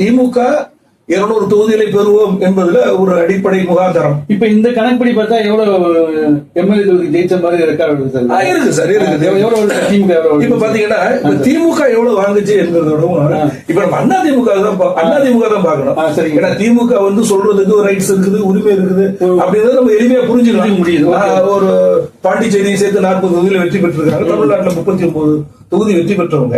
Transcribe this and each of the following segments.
திமுக இருநூறு தொகுதிகளை பெறுவோம் என்பதுல ஒரு அடிப்படை முகாந்தரம். இப்ப இந்த கணக்குப்படி பார்த்தா எவ்வளவு எம்எல்ஏ தொகுதி ஜெயிச்ச மாதிரி வருது சார்? இருக்கு சார் இருக்குது எவ்வளவு? திமுக? இப்ப பாத்தீங்கன்னா திமுக எவ்வளவு வாங்குச்சு என்பதோட இப்ப நம்ம அண்ணா திமுக தான் அண்ணா திமுக தான் பாக்கணும். ஏன்னா திமுக வந்து சொல்றதுக்கு ரைட்ஸ் இருக்குது உரிமை இருக்குது. அப்படின்றத நம்ம எளிமையா புரிஞ்சுக்கலாம். புரிஞ்சுக்க முடியுது. ஒரு பாண்டிச்சேரியை சேர்த்து நாற்பது தொகுதியில வெற்றி பெற்றிருக்காங்க தமிழ்நாட்டுல முப்பத்தி ஒன்பது தொகுதி வெற்றி பெற்றவங்க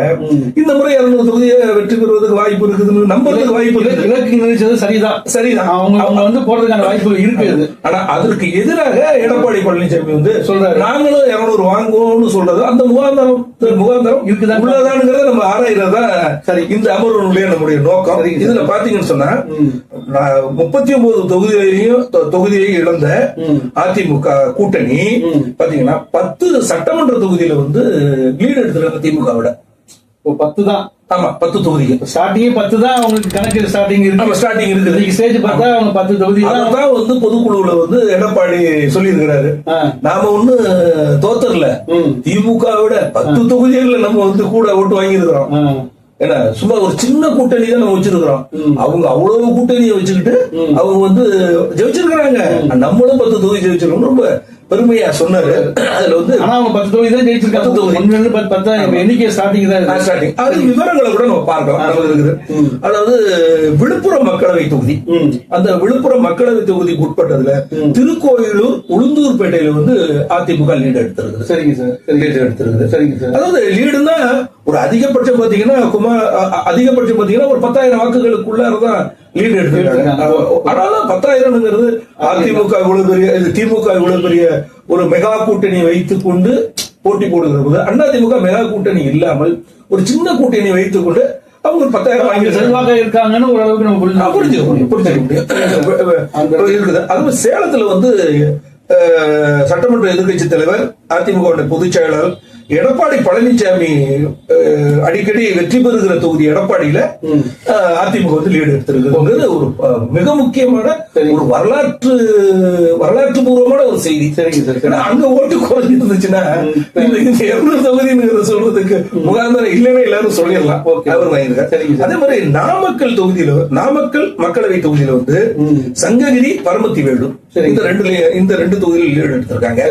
இந்த முறை இருநூறு தொகுதியை வெற்றி பெறுவதற்கு வாய்ப்பு இருக்குதுன்னு நம்புறதுக்கு வாய்ப்பு இருக்குது இலக்கு நிர்ணயிச்சது சரிதான் சரிதான் அவங்க அவங்க வந்து போறதுக்கான வாய்ப்பு இருக்குது ஆனா அதற்கு எதிராக எடப்பாடி பழனிசாமி வந்து சொல்றாரு. நாங்களும் இருநூறு வாங்குவோம்னு சொல்றது அந்த முகாந்தரம் முகாந்தரம் இருக்குதா? உள்ளதானுங்கிறத நம்ம ஆராயிறதா சரி. இந்த அமர்வுடைய நம்முடைய நோக்கம் இதுல பாத்தீங்கன்னு சொன்னா. முப்பத்தி ஒன்பது தொகுதியையும் தொகுதியை இழந்த. அதிமுக கூட்டணி. பாத்தீங்கன்னா பத்து சட்டமன்ற தொகுதியில வந்து லீடு எடுத்துருக்காங்க திமுக விட இப்போ பத்து தான் ஆமா பத்து தொகுதிகள். ஸ்டார்டிங்கே பத்து தான் அவங்களுக்கு கணக்கு ஸ்டார்டிங் இருக்கு. ஸ்டார்டிங் இருக்குது இன்னைக்கு ஸ்டேஜ் பார்த்தா அவங்க பத்து தொகுதி தான் வந்து பொதுக்குழுவுல வந்து எடப்பாடி சொல்லியிருக்கிறாரு. ஆ. நாம ஒண்ணு தோத்தரல. திமுக விட பத்து தொகுதிகள்ல நம்ம வந்து கூட ஓட்டு வாங்கி இருக்கிறோம். ஏன்னா சும்மா ஒரு சின்ன கூட்டணி தான் நம்ம வச்சிருக்கிறோம். அவங்க அவ்வளவு கூட்டணியை வச்சுக்கிட்டு அவங்க வந்து ஜெயிச்சிருக்கிறாங்க. நம்மளும் பத்து தொகுதி ஜெயிச்சிருக்கோம் ரொம்ப பெருமையா சொன்னாரு. அதுல வந்து ஆனா அவங்க பத்து தொகுதி தான் ஜெயிச்சிருக்காங்க. தொகுதி. பத்து எண்ணிக்கை ஸ்டார்டிங் தான் ஸ்டார்டிங் அது விவரங்களை கூட நம்ம பார்க்கலாம். அதாவது விழுப்புரம் மக்களவை தொகுதி. அந்த விழுப்புரம் மக்களவை தொகுதிக்கு உட்பட்டதுல திருக்கோயிலூர் உளுந்தூர்பேட்டையில வந்து அதிமுக லீடு எடுத்திருக்குது. சரிங்க சார். லீடு எடுத்திருக்குது. சரிங்க சார். அதாவது லீடுனா ஒரு அதிகபட்சம் பாத்தீங்கன்னா குமார் அதிகபட்சம் பாத்தீங்கன்னா ஒரு பத்தாயிரம் வாக்குகளுக்குள்ளாரதான் பத்தாயிரம்ங்கிறது அதிமுக இவ்வளவு பெரிய இது திமுக இவ்வளவு பெரிய ஒரு மெகா கூட்டணி வைத்துக் கொண்டு போட்டி போடுகிற போது அண்ணா திமுக மெகா கூட்டணி இல்லாமல் ஒரு சின்ன கூட்டணி வைத்துக் கொண்டு அவங்க ஒரு பத்தாயிரம் வாங்கி செல்வாக்கா இருக்காங்கன்னு ஓரளவுக்கு நம்ம புரிஞ்சுக்க முடியும் புரிஞ்சுக்க முடியும். இருக்குது. அதுவும் சேலத்துல வந்து சட்டமன்ற எதிர்க்கட்சி தலைவர் அதிமுக பொதுச் செயலாளர் எடப்பாடி பழனிசாமி அடிக்கடி வெற்றி பெறுகிற தொகுதி எடப்பாடியில அதிமுக வந்து லீடு எடுத்திருக்குங்கிறது ஒரு மிக முக்கியமான. ஒரு வரலாற்று வரலாற்று பூர்வமான ஒரு செய்தி. சரிங்க அங்க ஓட்டு குறைஞ்சு இருந்துச்சுன்னா இந்த இருநூறு தொகுதிங்கிறத சொல்றதுக்கு முகாந்திரம் இல்லைன்னு எல்லாரும் சொல்லிடலாம். அதே மாதிரி நாமக்கல் தொகுதியில நாமக்கல் மக்களவை தொகுதியில வந்து சங்ககிரி பரமத்தி வேலு. இந்த ரெண்டு இந்த ரெண்டு தொகுதியில லீடு எடுத்திருக்காங்க.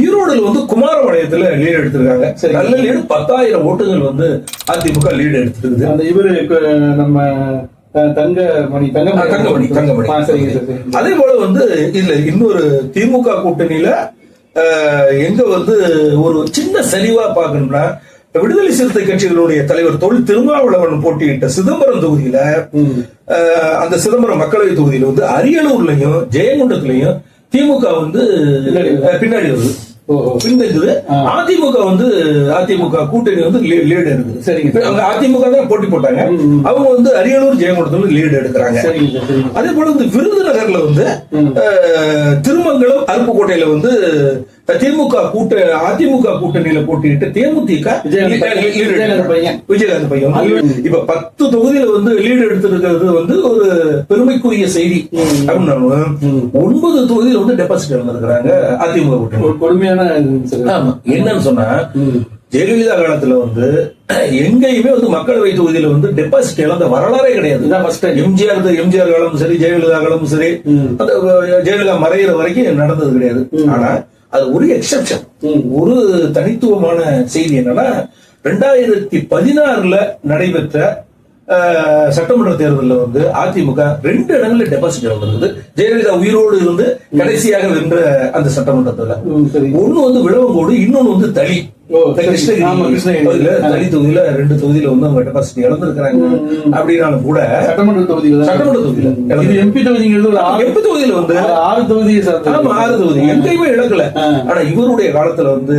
ஈரோடுல வந்து குமாரபாளையத்துல லீடு எடுத்திருக்காங்க. சரி. நல்ல லீடு பத்தாயிரம் ஓட்டுகள் வந்து அதிமுக லீடு எடுத்திருக்குது. அந்த இவரு நம்ம அஹ், தங்கமணி தங்கமணி. தங்கமணி அதே போல வந்து இதுல இன்னொரு திமுக கூட்டணியில எங்க வந்து ஒரு சின்ன சரிவா பார்க்கணும்னா விடுதலை சிறுத்தை கட்சிகளுடைய தலைவர் தொல் திருமாவளவன் போட்டியிட்ட சிதம்பரம் தொகுதியில அந்த சிதம்பரம் மக்களவை தொகுதியில வந்து அரியலூர்லயும் ஜெயங்கொண்டத்திலையும் திமுக வந்து பின்னாடி வருது. பின்தங்குது அதிமுக வந்து அதிமுக கூட்டணி வந்து லீடு இருக்குது சரிங்க சார். அவங்க அதிமுக தான் போட்டி போட்டாங்க. அவங்க வந்து அரியலூர் ஜெயங்கொண்டத்துல லீடு எடுக்கிறாங்க. அதே போல வந்து விருதுநகர்ல வந்து திருமங்கலம் அருப்புக்கோட்டையில வந்து திமுக கூட்ட அதிமுக கூட்டணியில போட்டியிட்டு தேமுதிக விஜயகாந்த் பையன். இப்ப பத்து தொகுதியில வந்து லீடு எடுத்திருக்கிறது வந்து ஒரு பெருமைக்குரிய செய்தி. ஒன்பது தொகுதியில வந்து டெபாசிட் இழந்திருக்கிறாங்க அதிமுக கூட்டணி. ஒரு கொடுமையான என்னன்னு சொன்னா ஜெயலலிதா காலத்துல வந்து எங்கேயுமே வந்து மக்களவை தொகுதியில வந்து டெபாசிட் இழந்த வரலாறே கிடையாது. எம்ஜிஆர் எம்ஜிஆர் காலமும் சரி ஜெயலலிதா காலமும் சரி அந்த ஜெயலலிதா மறையிற வரைக்கும் நடந்தது கிடையாது. ஆனா அது ஒரு எக்ஸெப்ஷன் ஒரு தனித்துவமான செய்தி என்னன்னா ரெண்டாயிரத்தி பதினாறுல நடைபெற்ற சட்டமன்ற தேர்தலில் வந்து அதிமுக ரெண்டு இடங்கள்ல டெபாசிட் இழந்திருக்குது ஜெயலலிதா உயிரோடு இருந்து கடைசியாக வென்ற அந்த சட்டமன்றத்துல. ஒண்ணு வந்து விளவங்கோடு இன்னொன்னு வந்து தளி தளி தொகுதியில ரெண்டு தொகுதியில வந்து அவங்க டெபாசிட் இழந்திருக்கிறாங்க அப்படின்னாலும் கூட சட்டமன்ற தொகுதியில சட்டமன்ற தொகுதியில இது எம்பி தொகுதிங்கிறது ஒரு ஆறு எம்பி தொகுதியில வந்து ஆறு தொகுதி ஆறு தொகுதி. எங்கேயுமே இழக்கல. ஆனா இவருடைய காலத்துல வந்து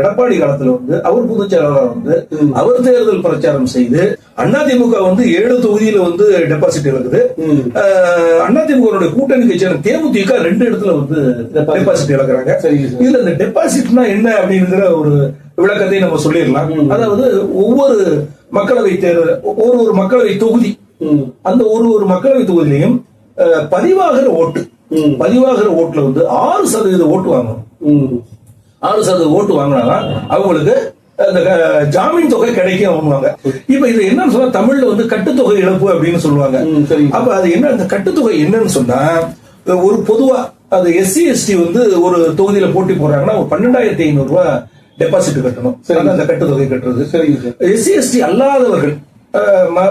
எடப்பாடி காலத்துல வந்து அவர் பொதுச் செயலாளர் வந்து அவர் தேர்தல் பிரச்சாரம் செய்து அதிமுக வந்து ஏழு தொகுதியில வந்து டெபாசிட் இழக்குது. அதிமுக கூட்டணி கட்சியான தேமுதிக ரெண்டு இடத்துல வந்து டெபாசிட் இழக்கிறாங்க. இதுல இந்த டெபாசிட்னா என்ன அப்படிங்கிற ஒரு விளக்கத்தை நம்ம சொல்லிடலாம் அதாவது ஒவ்வொரு மக்களவை தேர்தல் ஒரு ஒரு மக்களவை தொகுதி. அந்த ஒரு ஒரு மக்களவை தொகுதியிலையும் பதிவாகிற ஓட்டு. பதிவாகிற ஓட்டுல வந்து ஆறு சதவீத ஓட்டு வாங்கணும். ஆறு சதவீத ஓட்டு வாங்கினாதான் அவங்களுக்கு அந்த ஜாமீன் தொகை கிடைக்கும் அப்படின்வாங்க இப்ப இது என்னன்னு சொன்னா தமிழ்ல வந்து கட்டுத்தொகை இழப்பு அப்படின்னு சொல்லுவாங்க. அப்ப அது என்ன அந்த கட்டுத்தொகை என்னன்னு சொன்னா ஒரு பொதுவா அது எஸ்சி எஸ்டி வந்து ஒரு தொகுதியில போட்டி போடுறாங்கன்னா ஒரு பன்னெண்டாயிரத்தி ஐநூறு ரூபாய் டெபாசிட் கட்டணும். அந்த கட்டுத்தொகை கட்டுறது. சரிங்க சார் எஸ்சி எஸ்டி அல்லாதவர்கள்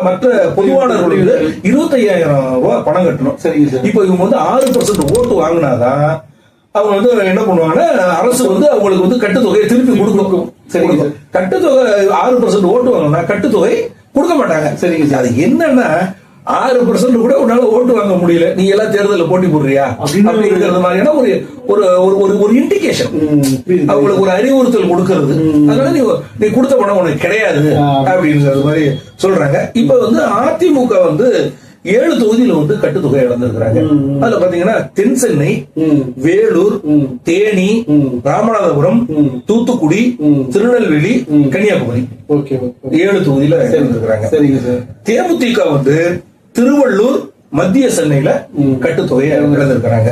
மற்ற பொதுவானவர்கள் வந்து இருபத்தையாயிரம் ரூபாய் பணம் கட்டணும். சரிங்க சார் இப்போ இவங்க வந்து ஆறு பர்சன்ட் ஓட்டு வாங்கினாதான் அவங்க வந்து என்ன பண்ணுவாங்கன்னா அரசு வந்து அவங்களுக்கு வந்து கட்டுத்தொகையை திருப்பி கொடுக்கும். சரிங்க கொடுக்கும். கட்டுத்தொகை ஆறு பர்சன்ட் ஓட்டு வாங்கினா கட்டுத்தொகை கொடுக்க மாட்டாங்க. சரிங்க சார். அது என்னன்னா ஆறு பர்சன்ட் கூட உன்னால ஓட்டு வாங்க முடியல நீ எல்லாம் தேர்தலில் போட்டி போடுறியா அப்படிங்கிறது மாதிரியான ஒரு ஒரு ஒரு ஒரு இண்டிகேஷன். அவங்களுக்கு ஒரு அறிவுறுத்தல் கொடுக்கறது அதனால நீ நீ கொடுத்த பணம் உனக்கு கிடையாது ஆ. அப்படிங்கிறது மாதிரி சொல்றாங்க இப்ப வந்து அதிமுக வந்து ஏழு தொகுதியில வந்து கட்டுத்தொகை இழந்திருக்கிறாங்க அதுல பாத்தீங்கன்னா தென் சென்னை. வேலூர். தேனி. ராமநாதபுரம். தூத்துக்குடி. திருநெல்வேலி கன்னியாகுமரி ஏழு தொகுதியில இழந்திருக்கிறாங்க தேமுதிக வந்து திருவள்ளூர் மத்திய சென்னையில கட்டுத்தொகையை இழந்திருக்கிறாங்க.